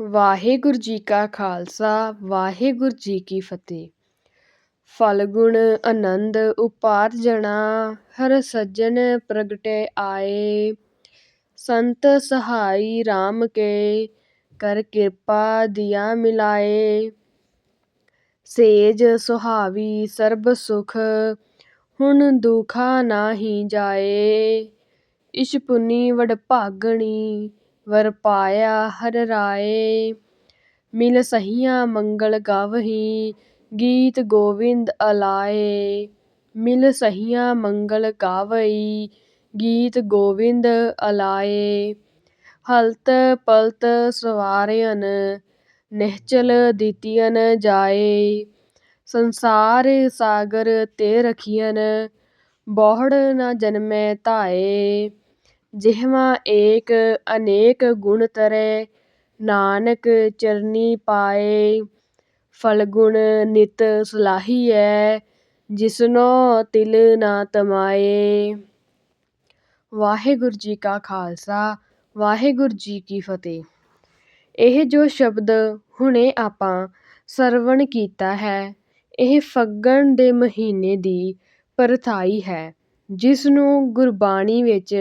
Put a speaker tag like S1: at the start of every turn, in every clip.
S1: ਵਾਹਿਗੁਰੂ ਜੀ ਕਾ ਖਾਲਸਾ, ਵਾਹਿਗੁਰੂ ਜੀ ਕੀ ਫਤਿਹ। ਫਲਗੁਣ ਆਨੰਦ ਉਪਾਰਜਣਾ ਹਰ ਸੱਜਣ ਪ੍ਰਗਟੇ ਆਏ। ਸੰਤ ਸਹਾਈ RAM ਕੇ, ਕਰ ਕਿਰਪਾ ਦਿਆ ਮਿਲਾਏ। ਸੇਜ ਸੁਹਾਵੀ ਸਰਬ ਸੁਖ, ਹੁਣ ਦੁਖਾ ਨਾਹੀ ਜਾਏ। ਇਸ਼ ਪੁਨੀ ਵਡਭਾਗਣੀ ਵਰਪਾਇਆ ਹਰ ਰਾਏ। ਮਿਲ ਸਹੀਆਂ ਮੰਗਲ ਗਾਵਹੀ, ਗੀਤ ਗੋਵਿੰਦ ਅਲਾਏ। ਮਿਲ ਸਹੀਆਂ ਮੰਗਲ ਗਾਵਈ ਗੀਤ ਗੋਵਿੰਦ ਅਲਾਏ। ਹਲਤ ਪਲਤ ਸਵਾਰਿਅਨ, ਨਿਹਚਲ ਦਿੱਤੀਅਨ ਜਾਏ। ਸੰਸਾਰ ਸਾਗਰ ਤੇ ਰਖੀਅਨ, ਬੋਹੜ ਨ ਜਨਮੈ ਧਾਏ। ਜਿਹਵਾ ਏਕ ਅਨੇਕ ਗੁਣ ਤਰੈ, ਨਾਨਕ ਚਰਨੀ ਪਾਏ, ਫਲਗੁਣ ਨਿਤ ਸਲਾਹੀਐ, ਜਿਸਨੋ ਤਿਲ ਨਾ ਤਮਾਏ। ਵਾਹਿਗੁਰੂ ਜੀ ਕਾ ਖਾਲਸਾ, ਵਾਹਿਗੁਰੂ ਜੀ ਕੀ ਫਤਿਹ। ਇਹ ਜੋ ਸ਼ਬਦ ਹੁਣੇ ਆਪਾਂ ਸਰਵਣ ਕੀਤਾ ਹੈ, ਇਹ ਫੱਗਣ ਦੇ ਮਹੀਨੇ ਦੀ ਪ੍ਰਥਾਈ ਹੈ। ਜਿਸ ਨੂੰ ਗੁਰਬਾਣੀ ਵਿੱਚ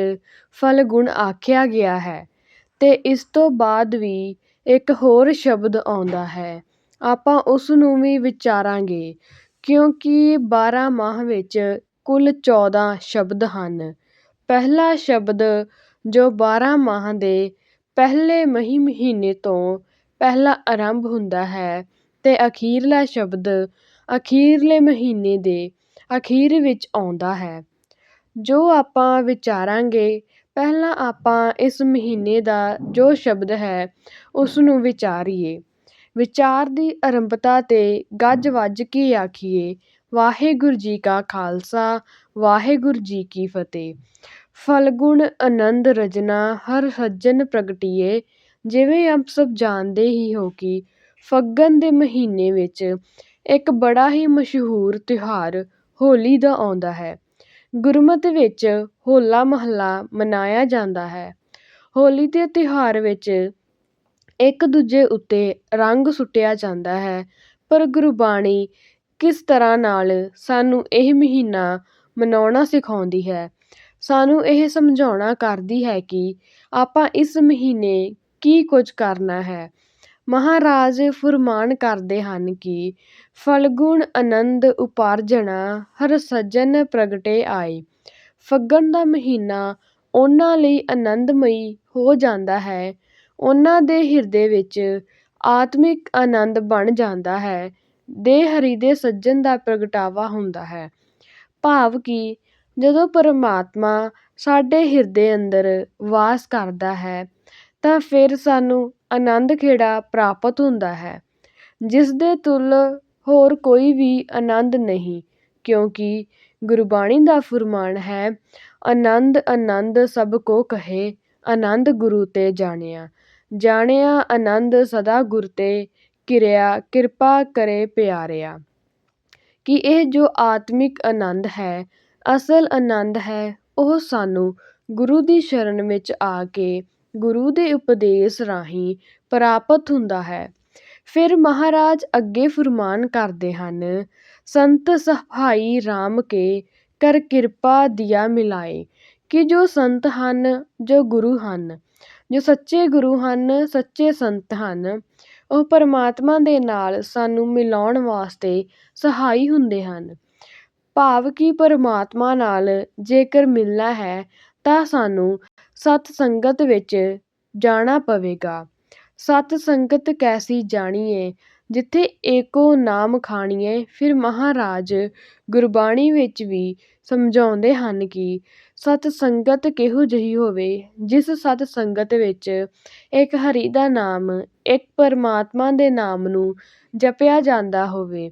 S1: ਫਲਗੁਣ ਆਖਿਆ ਗਿਆ ਹੈ। ਅਤੇ ਇਸ ਤੋਂ ਬਾਅਦ ਵੀ ਇੱਕ ਹੋਰ ਸ਼ਬਦ ਆਉਂਦਾ ਹੈ। ਆਪਾਂ ਉਸ ਨੂੰ ਵੀ ਵਿਚਾਰਾਂਗੇ, ਕਿਉਂਕਿ ਬਾਰਾਂ ਮਾਹ ਵਿੱਚ ਕੁੱਲ ਚੌਦਾਂ ਸ਼ਬਦ ਹਨ। ਪਹਿਲਾ ਸ਼ਬਦ ਜੋ ਬਾਰਾਂ ਮਾਹ ਦੇ ਪਹਿਲੇ ਮਹੀ ਮਹੀਨੇ ਤੋਂ ਪਹਿਲਾਂ ਆਰੰਭ ਹੁੰਦਾ ਹੈ ਅਤੇ ਅਖੀਰਲਾ ਸ਼ਬਦ ਅਖੀਰਲੇ ਮਹੀਨੇ ਦੇ ਅਖੀਰ ਵਿੱਚ ਆਉਂਦਾ ਹੈ। ਜੋ ਆਪਾਂ ਵਿਚਾਰਾਂਗੇ, ਪਹਿਲਾਂ ਆਪਾਂ ਇਸ ਮਹੀਨੇ ਦਾ ਜੋ ਸ਼ਬਦ ਹੈ ਉਸ ਨੂੰ ਵਿਚਾਰੀਏ। ਵਿਚਾਰ ਦੀ ਆਰੰਭਤਾ ਤੇ ਗੱਜ ਵੱਜ ਕੇ ਆਖੀਏ, ਵਾਹਿਗੁਰੂ ਜੀ ਕਾ ਖਾਲਸਾ, ਵਾਹਿਗੁਰੂ ਜੀ ਕੀ ਫਤਿਹ। ਫਲਗੁਣ ਆਨੰਦ ਰਜਨਾ ਹਰ ਸੱਜਣ ਪ੍ਰਗਟੀਏ, ਜਿਵੇਂ ਆਪ ਸਭ ਜਾਣਦੇ ਹੀ ਹੋ ਕਿ ਫੱਗਣ ਦੇ ਮਹੀਨੇ ਵਿੱਚ ਇੱਕ ਬੜਾ ਹੀ ਮਸ਼ਹੂਰ ਤਿਉਹਾਰ ਹੋਲੀ ਦਾ ਆਉਂਦਾ ਹੈ। ਗੁਰਮਤਿ ਵਿੱਚ ਹੋਲਾ ਮਹੱਲਾ ਮਨਾਇਆ ਜਾਂਦਾ ਹੈ। ਹੋਲੀ ਦੇ ਤਿਉਹਾਰ ਵਿੱਚ ਇੱਕ ਦੂਜੇ ਉੱਤੇ ਰੰਗ ਸੁੱਟਿਆ ਜਾਂਦਾ ਹੈ। ਪਰ ਗੁਰਬਾਣੀ ਕਿਸ ਤਰ੍ਹਾਂ ਨਾਲ ਸਾਨੂੰ ਇਹ ਮਹੀਨਾ ਮਨਾਉਣਾ ਸਿਖਾਉਂਦੀ ਹੈ? ਸਾਨੂੰ ਇਹ ਸਮਝਾਉਣਾ ਕਰਦੀ ਹੈ ਕਿ ਆਪਾਂ ਇਸ ਮਹੀਨੇ ਕੀ ਕੁਝ ਕਰਨਾ ਹੈ। ਮਹਾਰਾਜ ਫੁਰਮਾਨ ਕਰਦੇ ਹਨ ਕਿ ਫਲਗੁਣ ਆਨੰਦ ਉਪਾਰਜਣਾ, ਹਰ ਸੱਜਣ ਪ੍ਰਗਟੇ ਆਏ। ਫੱਗਣ ਦਾ ਮਹੀਨਾ ਉਹਨਾਂ ਲਈ ਆਨੰਦਮਈ ਹੋ ਜਾਂਦਾ ਹੈ। ਉਹਨਾਂ ਦੇ ਹਿਰਦੇ ਵਿੱਚ ਆਤਮਿਕ ਆਨੰਦ ਬਣ ਜਾਂਦਾ ਹੈ। ਦੇ ਹਰੀ ਦੇ ਸੱਜਣ ਦਾ ਪ੍ਰਗਟਾਵਾ ਹੁੰਦਾ ਹੈ। ਭਾਵ ਕਿ ਜਦੋਂ ਪਰਮਾਤਮਾ ਸਾਡੇ ਹਿਰਦੇ ਅੰਦਰ ਵਾਸ ਕਰਦਾ ਹੈ ਤਾਂ ਫਿਰ ਸਾਨੂੰ ਆਨੰਦ ਖੇੜਾ ਪ੍ਰਾਪਤ ਹੁੰਦਾ ਹੈ। ਜਿਸ ਦੇ ਤੁਲ ਹੋਰ ਕੋਈ ਵੀ ਆਨੰਦ ਨਹੀਂ, ਕਿਉਂਕਿ ਗੁਰਬਾਣੀ ਦਾ ਫੁਰਮਾਨ ਹੈ, ਆਨੰਦ ਆਨੰਦ ਸਭ ਕੋ ਕਹੇ, ਆਨੰਦ ਗੁਰੂ ਤੇ ਜਾਣਿਆ। ਜਾਣਿਆ ਆਨੰਦ ਸਦਾ ਗੁਰ ਤੇ ਕਿਰਿਆ, ਕਿਰਪਾ ਕਰੇ ਪਿਆਰਿਆ। ਕਿ ਇਹ ਜੋ ਆਤਮਿਕ ਆਨੰਦ ਹੈ, ਅਸਲ ਆਨੰਦ ਹੈ, ਉਹ ਸਾਨੂੰ ਗੁਰੂ ਦੀ ਸ਼ਰਨ ਵਿੱਚ ਆ ਕੇ ਗੁਰੂ ਦੇ ਉਪਦੇਸ਼ ਰਾਹੀਂ ਪ੍ਰਾਪਤ ਹੁੰਦਾ ਹੈ। ਫਿਰ ਮਹਾਰਾਜ ਅੱਗੇ ਫੁਰਮਾਨ ਕਰਦੇ ਹਨ, ਸੰਤ ਸਹਾਈ RAM ਕੇ ਕਰ ਕਿਰਪਾ ਦਿਆ ਮਿਲਾਏ, ਕਿ ਜੋ ਸੰਤ ਹਨ, ਜੋ ਗੁਰੂ ਹਨ, ਜੋ ਸੱਚੇ ਗੁਰੂ ਹਨ, ਸੱਚੇ ਸੰਤ ਹਨ, ਉਹ ਪਰਮਾਤਮਾ ਦੇ ਨਾਲ ਸਾਨੂੰ ਮਿਲਾਉਣ ਵਾਸਤੇ ਸਹਾਈ ਹੁੰਦੇ ਹਨ। ਭਾਵ ਕਿ ਪਰਮਾਤਮਾ ਨਾਲ ਜੇਕਰ ਮਿਲਣਾ ਹੈ, ਤਾਂ ਸਾਨੂੰ ਸਤ ਸੰਗਤ ਵਿੱਚ ਜਾਣਾ ਪਵੇਗਾ। ਸਤ ਸੰਗਤ ਕੈਸੀ ਜਾਣੀਏ? ਜਿੱਥੇ ਏਕੋ ਨਾਮ ਖਾਣੀਏ, ਫਿਰ ਮਹਾਰਾਜ ਗੁਰਬਾਣੀ ਵਿੱਚ ਵੀ ਸਮਝਾਉਂਦੇ ਹਨ ਕਿ ਸਤ ਸੰਗਤ ਕਿਹੋ ਜਿਹੀ ਹੋਵੇ, ਜਿਸ ਸਤ ਸੰਗਤ ਵਿੱਚ ਇੱਕ ਹਰੀ ਦਾ ਨਾਮ, ਇੱਕ ਪਰਮਾਤਮਾ ਦੇ ਨਾਮ ਨੂੰ ਜਪਿਆ ਜਾਂਦਾ ਹੋਵੇ।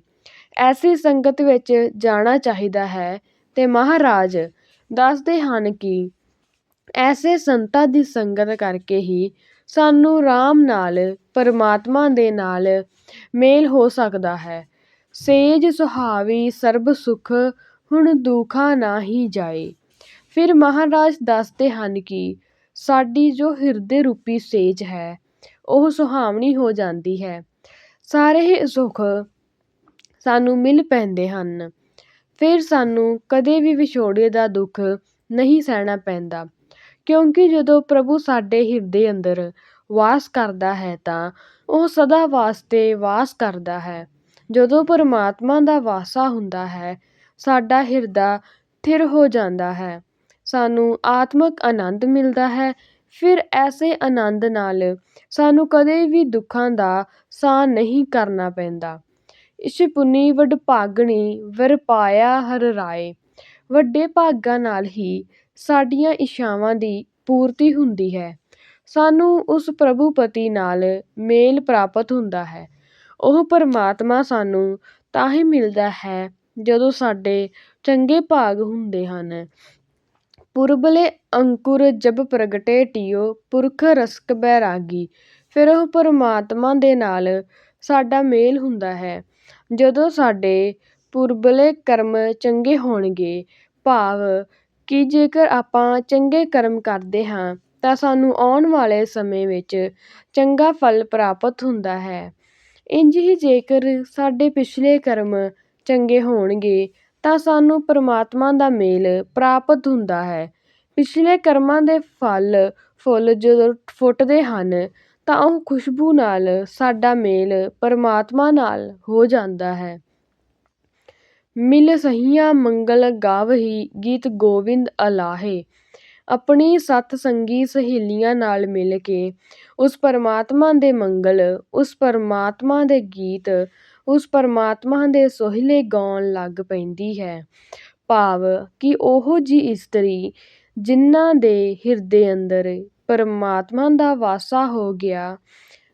S1: ਐਸੀ ਸੰਗਤ ਵਿੱਚ ਜਾਣਾ ਚਾਹੀਦਾ ਹੈ ਅਤੇ ਮਹਾਰਾਜ ਦੱਸਦੇ ਹਨ ਕਿ ਐਸੇ ਸੰਤਾਂ ਦੀ ਸੰਗਤ ਕਰਕੇ ਹੀ ਸਾਨੂੰ ਆਰਾਮ ਨਾਲ, ਪਰਮਾਤਮਾ ਦੇ ਨਾਲ ਮੇਲ ਹੋ ਸਕਦਾ ਹੈ ਸੇਜ ਸੁਹਾਵੀ ਸਰਬ ਸੁਖ, ਹੁਣ ਦੁਖਾ ਨਾਹੀ ਜਾਏ ਫਿਰ ਮਹਾਰਾਜ ਦੱਸਦੇ ਹਨ ਕਿ ਸਾਡੀ ਜੋ ਹਿਰਦੇ ਰੂਪੀ ਸੇਜ ਹੈ, ਉਹ ਸੁਹਾਵਣੀ ਹੋ ਜਾਂਦੀ ਹੈ। ਸਾਰੇ ਹੀ ਸੁੱਖ ਸਾਨੂੰ ਮਿਲ ਪੈਂਦੇ ਹਨ। ਫਿਰ ਸਾਨੂੰ ਕਦੇ ਵੀ ਵਿਛੋੜੇ ਦਾ ਦੁੱਖ ਨਹੀਂ ਸਹਿਣਾ ਪੈਂਦਾ ਕਿਉਂਕਿ ਜਦੋਂ ਪ੍ਰਭੂ ਸਾਡੇ ਹਿਰਦੇ ਅੰਦਰ ਵਾਸ ਕਰਦਾ ਹੈ ਤਾਂ ਉਹ ਸਦਾ ਵਾਸਤੇ ਵਾਸ ਕਰਦਾ ਹੈ। ਜਦੋਂ ਪਰਮਾਤਮਾ ਦਾ ਵਾਸਾ ਹੁੰਦਾ ਹੈ, ਸਾਡਾ ਹਿਰਦਾ ਥਿਰ ਹੋ ਜਾਂਦਾ ਹੈ ਸਾਨੂੰ ਆਤਮਕ ਆਨੰਦ ਮਿਲਦਾ ਹੈ ਫਿਰ ਐਸੇ ਆਨੰਦ ਨਾਲ ਸਾਨੂੰ ਕਦੇ ਵੀ ਦੁੱਖਾਂ ਦਾ ਸਾਹ ਨਹੀਂ ਕਰਨਾ ਪੈਂਦਾ। ਇਸ ਪੁੰਨੀ ਵਡਭਾਗਣੀ ਵਰ ਪਾਇਆ ਹਰਿ ਰਾਏ ਵੱਡੇ ਭਾਗਾਂ ਨਾਲ ਹੀ ਸਾਡੀਆਂ ਇੱਛਾਵਾਂ ਦੀ ਪੂਰਤੀ ਹੁੰਦੀ ਹੈ ਸਾਨੂੰ ਉਸ ਪ੍ਰਭੂ ਪਤੀ ਨਾਲ ਮੇਲ ਪ੍ਰਾਪਤ ਹੁੰਦਾ ਹੈ। ਉਹ ਪਰਮਾਤਮਾ ਸਾਨੂੰ ਤਾਂ ਹੀ ਮਿਲਦਾ ਹੈ ਜਦੋਂ ਸਾਡੇ ਚੰਗੇ ਭਾਗ ਹੁੰਦੇ ਹਨ। ਪੁਰਬਲੇ ਅੰਕੁਰ ਜਬ ਪ੍ਰਗਟੇ ਟਿਉ ਪੁਰਖ ਰਸਕ ਬੈਰਾਗੀ ਫਿਰ ਉਹ ਪਰਮਾਤਮਾ ਦੇ ਨਾਲ ਸਾਡਾ ਮੇਲ ਹੁੰਦਾ ਹੈ ਜਦੋਂ ਸਾਡੇ ਪੁਰਬਲੇ ਕਰਮ ਚੰਗੇ ਹੋਣਗੇ, ਭਾਵ ਕਿ ਜੇਕਰ ਆਪਾਂ ਚੰਗੇ ਕਰਮ ਕਰਦੇ ਹਾਂ, ਤਾਂ ਸਾਨੂੰ ਆਉਣ ਵਾਲੇ ਸਮੇਂ ਵਿੱਚ ਚੰਗਾ ਫਲ ਪ੍ਰਾਪਤ ਹੁੰਦਾ ਹੈ। ਇੰਝ ਹੀ ਜੇਕਰ ਸਾਡੇ ਪਿਛਲੇ ਕਰਮ ਚੰਗੇ ਹੋਣਗੇ, ਤਾਂ ਸਾਨੂੰ ਪਰਮਾਤਮਾ ਦਾ ਮੇਲ ਪ੍ਰਾਪਤ ਹੁੰਦਾ ਹੈ। ਪਿਛਲੇ ਕਰਮਾਂ ਦੇ ਫਲ, ਫੁੱਲ ਜਦੋਂ ਫੁੱਟਦੇ ਹਨ, ਤਾਂ ਉਹ ਖੁਸ਼ਬੂ ਨਾਲ ਸਾਡਾ ਮੇਲ ਪਰਮਾਤਮਾ ਨਾਲ ਹੋ ਜਾਂਦਾ ਹੈ। ਮਿਲ ਸਹੀਆਂ ਮੰਗਲ ਗਾਵਹੀ ਗੀਤ ਗੋਵਿੰਦ ਅਲਾਹੇ ਆਪਣੀ ਸਤ ਸੰਗੀ ਸਹੇਲੀਆਂ ਨਾਲ ਮਿਲ ਕੇ ਉਸ ਪਰਮਾਤਮਾ ਦੇ ਮੰਗਲ, ਉਸ ਪਰਮਾਤਮਾ ਦੇ ਗੀਤ, ਉਸ ਪਰਮਾਤਮਾ ਦੇ ਸੋਹਿਲੇ ਗਾਉਣ ਲੱਗ ਪੈਂਦੀ ਹੈ। ਭਾਵ ਕਿ ਉਹੋ ਜਿਹੀ ਇਸਤਰੀ ਜਿਨ੍ਹਾਂ ਦੇ ਹਿਰਦੇ ਅੰਦਰ ਪਰਮਾਤਮਾ ਦਾ ਵਾਸਾ ਹੋ ਗਿਆ,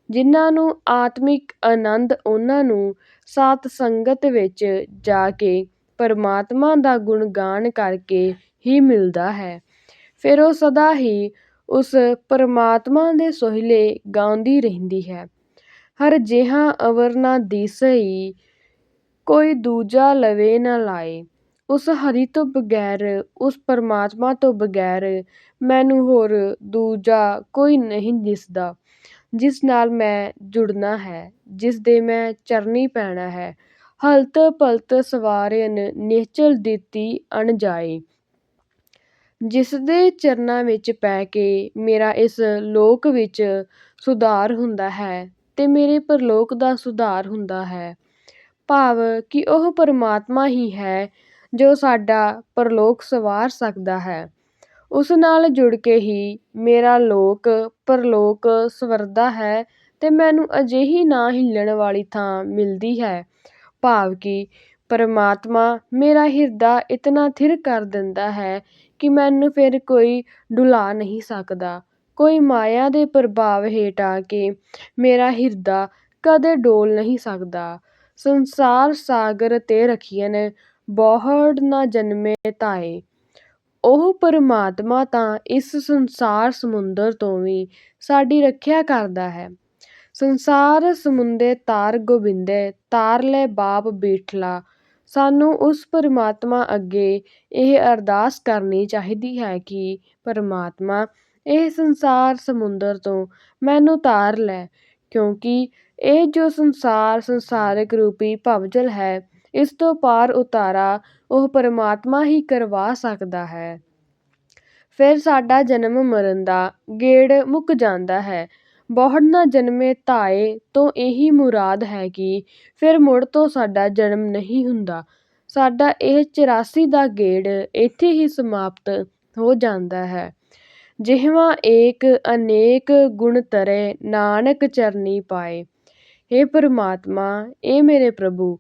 S1: ਜਿਨ੍ਹਾਂ ਨੂੰ ਆਤਮਿਕ ਆਨੰਦ ਉਹਨਾਂ ਨੂੰ ਸਾਧ ਸੰਗਤ ਵਿੱਚ ਜਾ ਕੇ ਪਰਮਾਤਮਾ ਦਾ ਗੁਣਗਾਨ ਕਰਕੇ ਹੀ ਮਿਲਦਾ ਹੈ। ਫਿਰ ਉਹ ਸਦਾ ਹੀ ਉਸ ਪਰਮਾਤਮਾ ਦੇ ਸੋਹਿਲੇ ਗਾਉਂਦੀ ਰਹਿੰਦੀ ਹੈ। ਹਰ ਜੇਹਾ ਅਵਰ ਨਾ ਦੀਸਈ, ਕੋਈ ਦੂਜਾ ਲਵੇ ਨਾ ਲਾਏ। ਉਸ ਹਰੀ ਤੋਂ ਬਗੈਰ, ਉਸ ਪਰਮਾਤਮਾ ਤੋਂ ਬਗੈਰ ਮੈਨੂੰ ਹੋਰ ਦੂਜਾ ਕੋਈ ਨਹੀਂ ਦਿਸਦਾ। ਜਿਸ ਨਾਲ ਮੈਂ ਜੁੜਨਾ ਹੈ, ਜਿਸ ਦੇ ਮੈਂ ਚਰਨੀ ਪੈਣਾ ਹੈ। ਹਲਤ ਪਲਤ ਸਵਾਰਣ ਨਿਹਚਲ ਦਿੱਤੀ ਅਣਜਾਈ। ਜਿਸਦੇ ਚਰਨਾਂ ਵਿੱਚ ਪੈ ਕੇ ਮੇਰਾ ਇਸ ਲੋਕ ਵਿੱਚ ਸੁਧਾਰ ਹੁੰਦਾ ਹੈ ਅਤੇ ਮੇਰੇ ਪਰਲੋਕ ਦਾ ਸੁਧਾਰ ਹੁੰਦਾ ਹੈ। ਭਾਵ ਕਿ ਉਹ ਪਰਮਾਤਮਾ ਹੀ ਹੈ ਜੋ ਸਾਡਾ ਪਰਲੋਕ ਸੰਵਾਰ ਸਕਦਾ ਹੈ। ਉਸ ਨਾਲ ਜੁੜ ਕੇ ਹੀ ਮੇਰਾ ਲੋਕ ਪਰਲੋਕ ਸਵਰਦਾ ਹੈ ਅਤੇ ਮੈਨੂੰ ਅਜਿਹੀ ਨਾ ਹਿੱਲਣ ਵਾਲੀ ਥਾਂ ਮਿਲਦੀ ਹੈ। ਭਾਵ ਕਿ ਪਰਮਾਤਮਾ ਮੇਰਾ ਹਿਰਦਾ ਇਤਨਾ ਥਿਰ ਕਰ ਦਿੰਦਾ ਹੈ ਕਿ ਮੈਨੂੰ ਫਿਰ ਕੋਈ ਡੁਲਾ ਨਹੀਂ ਸਕਦਾ। ਕੋਈ ਮਾਇਆ ਦੇ ਪ੍ਰਭਾਵ ਹੇਠ ਆ ਕੇ ਮੇਰਾ ਹਿਰਦਾ ਕਦੇ ਡੋਲ ਨਹੀਂ ਸਕਦਾ। ਸੰਸਾਰ ਸਾਗਰ ਤੇ ਰਖੀਅਨ ਬੋਹੜ ਨਾ ਜਨਮੇ ਤਾਏ। ਉਹ ਪਰਮਾਤਮਾ ਤਾਂ ਇਸ ਸੰਸਾਰ ਸਮੁੰਦਰ ਤੋਂ ਵੀ ਸਾਡੀ ਰੱਖਿਆ ਕਰਦਾ ਹੈ। ਸੰਸਾਰ ਸਮੁੰਦੇ ਤਾਰ ਗੋਬਿੰਦੇ, ਤਾਰ ਲੈ ਬਾਪ ਬੀਠਲਾ ਸਾਨੂੰ ਉਸ ਪਰਮਾਤਮਾ ਅੱਗੇ ਇਹ ਅਰਦਾਸ ਕਰਨੀ ਚਾਹੀਦੀ ਹੈ ਕਿ ਪਰਮਾਤਮਾ, ਇਹ ਸੰਸਾਰ ਸਮੁੰਦਰ ਤੋਂ ਮੈਨੂੰ ਤਾਰ ਲੈ, ਕਿਉਂਕਿ ਇਹ ਜੋ ਸੰਸਾਰ ਸੰਸਾਰਿਕ ਰੂਪੀ ਭਵਜਲ ਹੈ, ਇਸ ਤੋਂ ਪਾਰ ਉਤਾਰਾ ਉਹ ਪਰਮਾਤਮਾ ਹੀ ਕਰਵਾ ਸਕਦਾ ਹੈ। ਫਿਰ ਸਾਡਾ ਜਨਮ ਮਰਨ ਦਾ ਗੇੜ ਮੁੱਕ ਜਾਂਦਾ ਹੈ ਬੋਹੜ ਨ ਜਨਮੇ ਧਾਏ ਤੋਂ ਇਹੀ ਮੁਰਾਦ ਹੈ ਕਿ ਫਿਰ ਮੁੜ ਤੋਂ ਸਾਡਾ ਜਨਮ ਨਹੀਂ ਹੁੰਦਾ ਸਾਡਾ ਇਹ ਚੁਰਾਸੀ ਦਾ ਗੇੜ ਇੱਥੇ ਹੀ ਸਮਾਪਤ ਹੋ ਜਾਂਦਾ ਹੈ। ਜਿਹਵਾਂ ਏਕ ਅਨੇਕ ਗੁਣ ਤਰੇ ਨਾਨਕ ਚਰਨੀ ਪਾਏ ਹੇ ਪਰਮਾਤਮਾ ਏ ਮੇਰੇ ਪ੍ਰਭੂ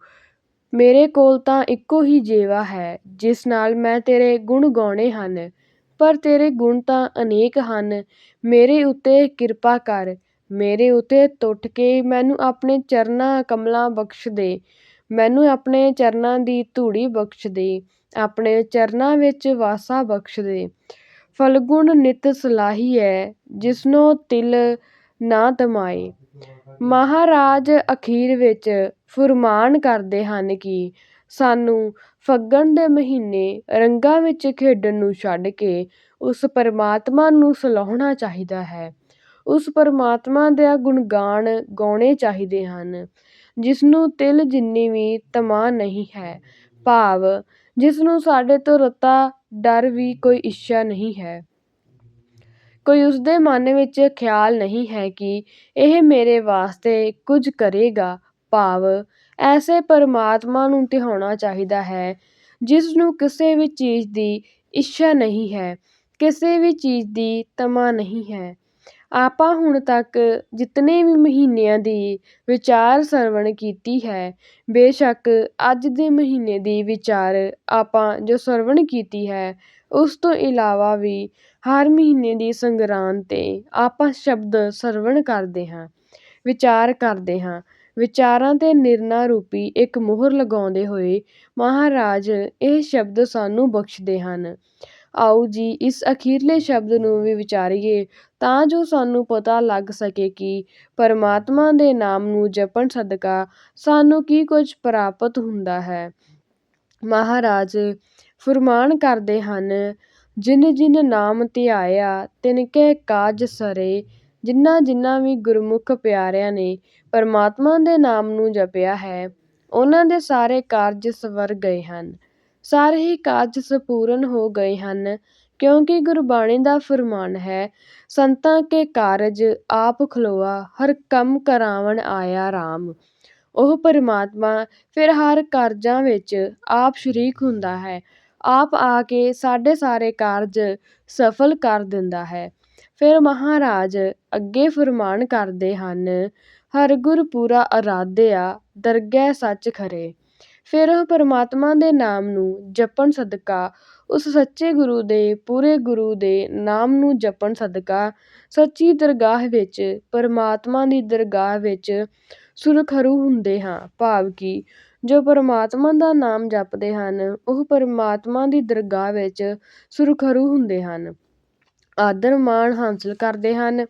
S1: ਮੇਰੇ ਕੋਲ ਤਾਂ ਇੱਕੋ ਹੀ ਜੇਵਾ ਹੈ, ਜਿਸ ਨਾਲ ਮੈਂ ਤੇਰੇ ਗੁਣ ਗਾਉਣੇ ਹਨ। ਪਰ ਤੇਰੇ ਗੁਣ ਤਾਂ ਅਨੇਕ ਹਨ। ਮੇਰੇ ਉੱਤੇ ਕਿਰਪਾ ਕਰ। ਮੇਰੇ ਉੱਤੇ ਟੁੱਟ ਕੇ ਮੈਨੂੰ ਆਪਣੇ ਚਰਨਾਂ ਕਮਲਾਂ ਬਖਸ਼ ਦੇ। ਮੈਨੂੰ ਆਪਣੇ ਚਰਨਾਂ ਦੀ ਧੂੜੀ ਬਖਸ਼ ਦੇ। ਆਪਣੇ ਚਰਨਾਂ ਵਿੱਚ ਵਾਸਾ ਬਖਸ਼ ਦੇ। ਫਲਗੁਣ ਨਿਤ ਸਲਾਹੀਐ ਜਿਸਨੋ ਤਿਲ ਨਾ ਤਮਾਏ। ਮਹਾਰਾਜ ਅਖੀਰ ਵਿੱਚ ਫੁਰਮਾਨ ਕਰਦੇ ਹਨ ਕਿ ਸਾਨੂੰ ਫੱਗਣ ਦੇ ਮਹੀਨੇ ਰੰਗਾਂ ਵਿੱਚ ਖੇਡਣ ਨੂੰ ਛੱਡ ਕੇ ਉਸ ਪਰਮਾਤਮਾ ਨੂੰ ਸਲਾਹੁਣਾ ਚਾਹੀਦਾ ਹੈ। ਉਸ ਪਰਮਾਤਮਾ ਦਾ ਗੁਣਗਾਨ ਗਾਉਣੇ ਚਾਹੀਦੇ ਹਨ। ਜਿਸ ਨੂੰ ਤਿਲ ਜਿੰਨੀ ਵੀ ਤਮਾ ਨਹੀਂ ਹੈ, ਭਾਵ ਜਿਸ ਨੂੰ ਸਾਡੇ ਤੋਂ ਰਤਾ ਡਰ ਵੀ ਕੋਈ ਇੱਛਾ ਨਹੀਂ ਹੈ। ਕੋਈ ਉਸਦੇ ਮਨ ਵਿੱਚ ਖਿਆਲ ਨਹੀਂ ਹੈ ਕਿ ਇਹ ਮੇਰੇ ਵਾਸਤੇ ਕੁਝ ਕਰੇਗਾ। ਭਾਵ, ਐਸੇ ਪਰਮਾਤਮਾ ਨੂੰ ਧਿਆਉਣਾ ਚਾਹੀਦਾ ਹੈ, ਜਿਸ ਨੂੰ ਕਿਸੇ ਵੀ ਚੀਜ਼ ਦੀ ਇੱਛਾ ਨਹੀਂ ਹੈ, ਕਿਸੇ ਵੀ ਚੀਜ਼ ਦੀ ਤਮਾ ਨਹੀਂ ਹੈ। ਆਪਾਂ ਹੁਣ ਤੱਕ ਜਿਤਨੇ ਵੀ ਮਹੀਨਿਆਂ ਦੀ ਵਿਚਾਰ ਸਰਵਣ ਕੀਤੀ ਹੈ, ਬੇਸ਼ੱਕ ਅੱਜ ਦੇ ਮਹੀਨੇ ਦੀ ਵਿਚਾਰ ਆਪਾਂ ਜੋ ਸਰਵਣ ਕੀਤੀ ਹੈ, ਉਸ ਤੋਂ ਇਲਾਵਾ ਵੀ ਹਰ ਮਹੀਨੇ ਦੀ ਸੰਗਰਾਂਦ 'ਤੇ ਆਪਾਂ ਸ਼ਬਦ ਸਰਵਣ ਕਰਦੇ ਹਾਂ, ਵਿਚਾਰ ਕਰਦੇ ਹਾਂ। ਵਿਚਾਰਾਂ 'ਤੇ ਨਿਰਣਾ ਰੂਪੀ ਇੱਕ ਮੋਹਰ ਲਗਾਉਂਦੇ ਹੋਏ ਮਹਾਰਾਜ ਇਹ ਸ਼ਬਦ ਸਾਨੂੰ ਬਖਸ਼ਦੇ ਹਨ। ਆਓ ਜੀ, ਇਸ ਅਖੀਰਲੇ ਸ਼ਬਦ ਨੂੰ ਵੀ ਵਿਚਾਰੀਏ ਤਾਂ ਜੋ ਸਾਨੂੰ ਪਤਾ ਲੱਗ ਸਕੇ ਕਿ ਪਰਮਾਤਮਾ ਦੇ ਨਾਮ ਨੂੰ ਜਪਣ ਸਦਕਾ ਸਾਨੂੰ ਕੀ ਕੁਝ ਪ੍ਰਾਪਤ ਹੁੰਦਾ ਹੈ। ਮਹਾਰਾਜ ਫੁਰਮਾਨ ਕਰਦੇ ਹਨ ਜਿਨ ਜਿਨ ਨਾਮ ਧਿਆਇਆ, ਤਿਨ ਕੇ ਕਾਜ ਸਰੇ। ਜਿਨ੍ਹਾਂ ਜਿਨ੍ਹਾਂ ਵੀ ਗੁਰਮੁਖ ਪਿਆਰਿਆਂ ਨੇ ਪਰਮਾਤਮਾ ਦੇ ਨਾਮ ਨੂੰ ਜਪਿਆ ਹੈ, ਉਹਨਾਂ ਦੇ ਸਾਰੇ ਕਾਰਜ ਸਵਰ ਗਏ ਹਨ। ਸਾਰੇ ਹੀ ਕਾਰਜ ਸੰਪੂਰਨ ਹੋ ਗਏ ਹਨ, ਕਿਉਂਕਿ ਗੁਰਬਾਣੀ ਦਾ ਫਰਮਾਨ ਹੈ, ਸੰਤਾਂ ਕੇ ਕਾਰਜ ਆਪ ਖਲੋਆ, ਹਰ ਕੰਮ ਕਰਾਵਣ ਆਇਆ ਰਾਮ। ਉਹ ਪਰਮਾਤਮਾ ਫਿਰ ਹਰ ਕਾਰਜਾਂ ਵਿੱਚ ਆਪ ਸ਼ਰੀਕ ਹੁੰਦਾ ਹੈ ਆਪ ਆ ਕੇ ਸਾਡੇ ਸਾਰੇ ਕਾਰਜ ਸਫਲ ਕਰ ਦਿੰਦਾ ਹੈ। ਫਿਰ ਮਹਾਰਾਜ ਅੱਗੇ ਫੁਰਮਾਨ ਕਰਦੇ ਹਨ, ਹਰ ਗੁਰ ਪੂਰਾ ਅਰਾਧਿਆ, ਦਰਗਹਿ ਸੱਚ ਖਰੇ। ਫਿਰ ਉਹ ਪਰਮਾਤਮਾ ਦੇ ਨਾਮ ਨੂੰ ਜਪਣ ਸਦਕਾ, ਉਸ ਸੱਚੇ ਗੁਰੂ ਦੇ ਪੂਰੇ ਗੁਰੂ ਦੇ ਨਾਮ ਨੂੰ ਜਪਣ ਸਦਕਾ, ਸੱਚੀ ਦਰਗਾਹ ਵਿੱਚ, ਪਰਮਾਤਮਾ ਦੀ ਦਰਗਾਹ ਵਿੱਚ ਸੁਰਖਰੂ ਹੁੰਦੇ ਹਾਂ। ਭਾਵ ਕਿ ਜੋ ਪਰਮਾਤਮਾ ਦਾ ਨਾਮ ਜਪਦੇ ਹਨ, ਉਹ ਪਰਮਾਤਮਾ ਦੀ ਦਰਗਾਹ ਵਿੱਚ ਸੁਰਖਰੂ ਹੁੰਦੇ ਹਨ। ਆਦਰ ਮਾਣ ਹਾਸਲ ਕਰਦੇ ਹਨ।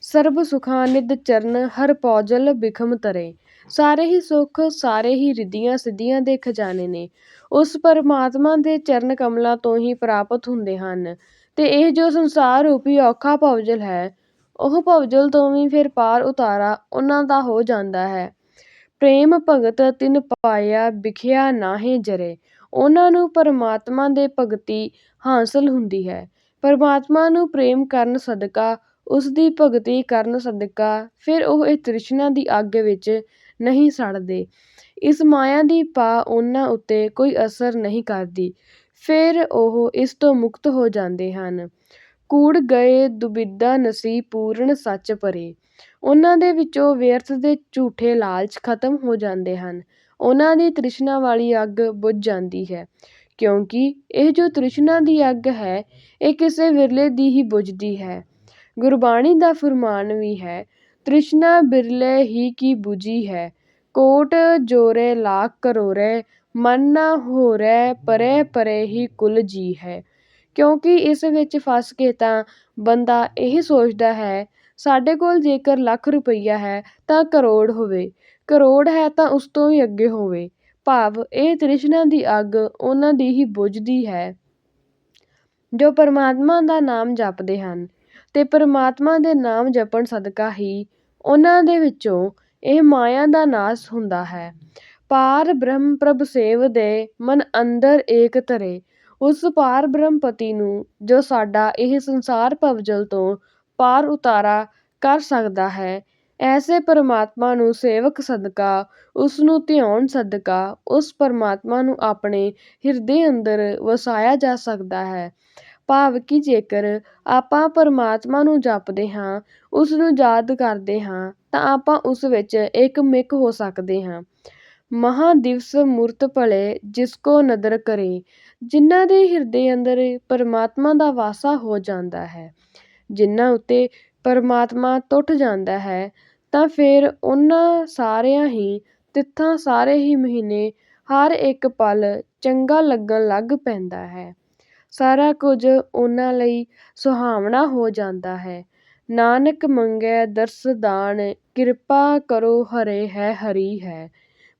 S1: ਸਰਬ ਸੁਖਾਂ ਨਿਧ ਚਰਨ ਹਰ ਪੌਜਲ ਬਿਖਮ ਤਰੇ। ਸਾਰੇ ਹੀ ਸੁੱਖ, ਸਾਰੇ ਹੀ ਰਿੱਧੀਆਂ ਸਿੱਧੀਆਂ ਦੇ ਖਜ਼ਾਨੇ ਨੇ। ਉਸ ਪਰਮਾਤਮਾ ਦੇ ਚਰਨ ਕਮਲਾਂ ਤੋਂ ਹੀ ਪ੍ਰਾਪਤ ਹੁੰਦੇ ਹਨ। ਤੇ ਇਹ ਜੋ ਸੰਸਾਰ ਰੂਪੀ ਔਖਾ ਭਵਜਲ ਹੈ, ਉਹ ਭਵਜਲ ਤੋਂ ਵੀ ਫਿਰ ਪਾਰ ਉਤਾਰਾ ਉਹਨਾਂ ਦਾ ਹੋ ਜਾਂਦਾ ਹੈ। ਪ੍ਰੇਮ ਭਗਤ ਤਿਨ ਪਾਇਆ ਵਿਖਿਆ ਨਾਹੀ ਜਰੇ। ਉਹਨਾਂ ਨੂੰ ਪਰਮਾਤਮਾ ਦੇ ਭਗਤੀ ਹਾਸਲ ਹੁੰਦੀ ਹੈ। ਪਰਮਾਤਮਾ ਨੂੰ ਪ੍ਰੇਮ ਕਰਨ ਸਦਕਾ ਉਸ ਦੀ ਭਗਤੀ ਕਰਨ ਸਦਕਾ, ਫਿਰ ਉਹ ਇਹ ਤ੍ਰਿਸ਼ਨਾ ਦੀ ਅੱਗ ਵਿੱਚ ਨਹੀਂ ਸੜਦੇ। ਇਸ ਮਾਇਆ ਦੀ ਪਾ ਉਹਨਾਂ ਉੱਤੇ ਕੋਈ ਅਸਰ ਨਹੀਂ ਕਰਦੀ। ਫਿਰ ਉਹ ਇਸ ਤੋਂ ਮੁਕਤ ਹੋ ਜਾਂਦੇ ਹਨ। ਕੂੜ ਗਏ ਦੁਬਿਧਾ ਨਸੀ ਪੂਰਨ ਸੱਚ ਭਰੇ ਉਹਨਾਂ ਦੇ ਵਿੱਚੋਂ ਵਿਅਰਥ ਦੇ ਝੂਠੇ ਲਾਲਚ ਖਤਮ ਹੋ ਜਾਂਦੇ ਹਨ। ਉਹਨਾਂ ਦੀ ਤ੍ਰਿਸ਼ਨਾ ਵਾਲੀ ਅੱਗ ਬੁਝ ਜਾਂਦੀ ਹੈ, ਕਿਉਂਕਿ ਇਹ ਜੋ ਤ੍ਰਿਸ਼ਨਾ ਦੀ ਅੱਗ ਹੈ, ਇਹ ਕਿਸੇ ਵਿਰਲੇ ਦੀ ਹੀ ਬੁਝਦੀ ਹੈ। ਗੁਰਬਾਣੀ ਦਾ ਫੁਰਮਾਨ ਵੀ ਹੈ, ਤ੍ਰਿਸ਼ਨਾ ਬਿਰਲੇ ਹੀ ਕੀ ਬੁਝੀ ਹੈ, ਕੋਟ ਜੋਰੇ ਲਾਖ ਕਰੋਰੇ, ਮਨ ਨਾ ਹੋਰੇ ਪਰੇ ਪਰੇ ਹੀ ਕੁਲ ਜੀ ਹੈ। ਕਿਉਂਕਿ ਇਸ ਵਿੱਚ ਫਸ ਕੇ ਤਾਂ ਬੰਦਾ ਇਹ ਸੋਚਦਾ ਹੈ ਸਾਡੇ ਕੋਲ ਜੇਕਰ ਲੱਖ ਰੁਪਈਆ ਹੈ ਤਾਂ ਕਰੋੜ ਹੋਵੇ, ਕਰੋੜ ਹੈ ਤਾਂ ਉਸ ਤੋਂ ਵੀ ਅੱਗੇ ਹੋਵੇ। ਭਾਵ ਇਹ ਤ੍ਰਿਸ਼ਨਾ ਦੀ ਅੱਗ ਉਹਨਾਂ ਦੀ ਹੀ ਬੁਝਦੀ ਹੈ, ਜੋ ਪਰਮਾਤਮਾ ਦਾ ਨਾਮ ਜਪਦੇ ਹਨ। ਤੇ ਪਰਮਾਤਮਾ ਦੇ ਨਾਮ ਜਪਣ ਸਦਕਾ ਹੀ ਉਹਨਾਂ ਦੇ ਵਿੱਚੋਂ ਇਹ ਮਾਇਆ ਦਾ ਨਾਸ ਹੁੰਦਾ ਹੈ। ਪਾਰ ਬ੍ਰਹਮ ਪ੍ਰਭ ਸੇਵ ਦੇ ਮਨ ਅੰਦਰ ਏਕ ਧਰੇ, ਉਸ ਪਾਰ ਬ੍ਰਹਮਪਤੀ ਨੂੰ ਜੋ ਸਾਡਾ ਇਹ ਸੰਸਾਰ ਭਵਜਲ ਤੋਂ ਪਾਰ ਉਤਾਰਾ ਕਰ ਸਕਦਾ ਹੈ। ਐਸੇ ਪਰਮਾਤਮਾ ਨੂੰ ਸੇਵਕ ਸਦਕਾ ਉਸ ਨੂੰ ਧਿਆਉਣ ਸਦਕਾ, ਉਸ ਪਰਮਾਤਮਾ ਨੂੰ ਆਪਣੇ ਹਿਰਦੇ ਅੰਦਰ ਵਸਾਇਆ ਜਾ ਸਕਦਾ ਹੈ। ਭਾਵ ਕਿ ਜੇਕਰ ਆਪਾਂ ਪਰਮਾਤਮਾ ਨੂੰ ਜਪਦੇ ਹਾਂ ਉਸ ਨੂੰ ਯਾਦ ਕਰਦੇ ਹਾਂ, ਤਾਂ ਆਪਾਂ ਉਸ ਵਿੱਚ ਇੱਕ ਮਿਕ ਹੋ ਸਕਦੇ ਹਾਂ। ਮਹਾ ਦਿਵਸ ਮੂਰਤ ਭਲੇ ਜਿਸ ਕੋ ਨਦਰ ਕਰੇ, ਜਿਨ੍ਹਾਂ ਦੇ ਹਿਰਦੇ ਅੰਦਰ ਪਰਮਾਤਮਾ ਦਾ ਵਾਸਾ ਹੋ ਜਾਂਦਾ ਹੈ। ਜਿਨ੍ਹਾਂ ਉੱਤੇ ਪਰਮਾਤਮਾ ਟੁੱਟ ਜਾਂਦਾ ਹੈ, ਤਾਂ ਫਿਰ ਉਹਨਾਂ ਸਾਰਿਆਂ ਹੀ ਤਿੱਥਾਂ ਸਾਰੇ ਹੀ ਮਹੀਨੇ ਹਰ ਇੱਕ ਪਲ ਚੰਗਾ ਲੱਗਣ ਲੱਗ ਪੈਂਦਾ ਹੈ। ਸਾਰਾ ਕੁਝ ਉਹਨਾਂ ਲਈ ਸੁਹਾਵਣਾ ਹੋ ਜਾਂਦਾ ਹੈ। ਨਾਨਕ ਮੰਗੈ ਦਰਸ ਦਾਨ, ਕਿਰਪਾ ਕਰੋ ਹਰੇ ਹੈ, ਹਰੀ ਹੈ।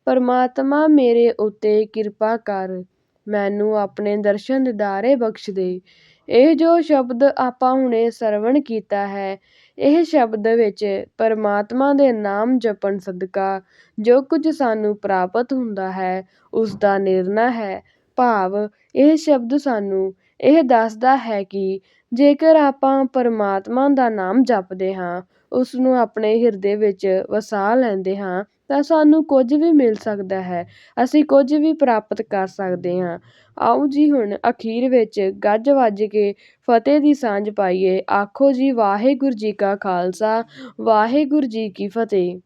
S1: ਪਰਮਾਤਮਾ ਮੇਰੇ ਉੱਤੇ ਕਿਰਪਾ ਕਰ, ਮੈਨੂੰ ਆਪਣੇ ਦਰਸ਼ਨ ਦਿਦਾਰੇ ਬਖਸ਼ ਦੇ। ਇਹ ਜੋ ਸ਼ਬਦ ਆਪਾਂ ਹੁਣੇ ਸਰਵਣ ਕੀਤਾ ਹੈ, ਇਹ ਸ਼ਬਦ ਵਿੱਚ ਪਰਮਾਤਮਾ ਦੇ ਨਾਮ ਜਪਣ ਸਦਕਾ ਜੋ ਕੁਝ ਸਾਨੂੰ ਪ੍ਰਾਪਤ ਹੁੰਦਾ ਹੈ ਉਸ ਦਾ ਨਿਰਣਾ ਹੈ। ਭਾਵ, ਇਹ ਸ਼ਬਦ ਸਾਨੂੰ ਇਹ ਦੱਸਦਾ ਹੈ ਕਿ ਜੇਕਰ ਆਪਾਂ ਪਰਮਾਤਮਾ ਦਾ ਨਾਮ ਜਪਦੇ ਹਾਂ ਉਸ ਨੂੰ ਆਪਣੇ ਹਿਰਦੇ ਵਿੱਚ ਵਸਾ ਲੈਂਦੇ ਹਾਂ ਤਾਂ ਸਾਨੂੰ ਕੁਝ ਵੀ ਮਿਲ ਸਕਦਾ ਹੈ। ਅਸੀਂ ਕੁਝ ਵੀ ਪ੍ਰਾਪਤ ਕਰ ਸਕਦੇ ਹਾਂ। ਆਓ ਜੀ ਹੁਣ ਅਖੀਰ ਵਿੱਚ ਗੱਜ ਵੱਜ ਕੇ ਫਤਿਹ ਦੀ ਸਾਂਝ ਪਾਈਏ। ਆਖੋ ਜੀ ਵਾਹਿਗੁਰੂ ਜੀ ਕਾ ਖਾਲਸਾ, ਵਾਹਿਗੁਰੂ ਜੀ ਕੀ ਫਤਿਹ।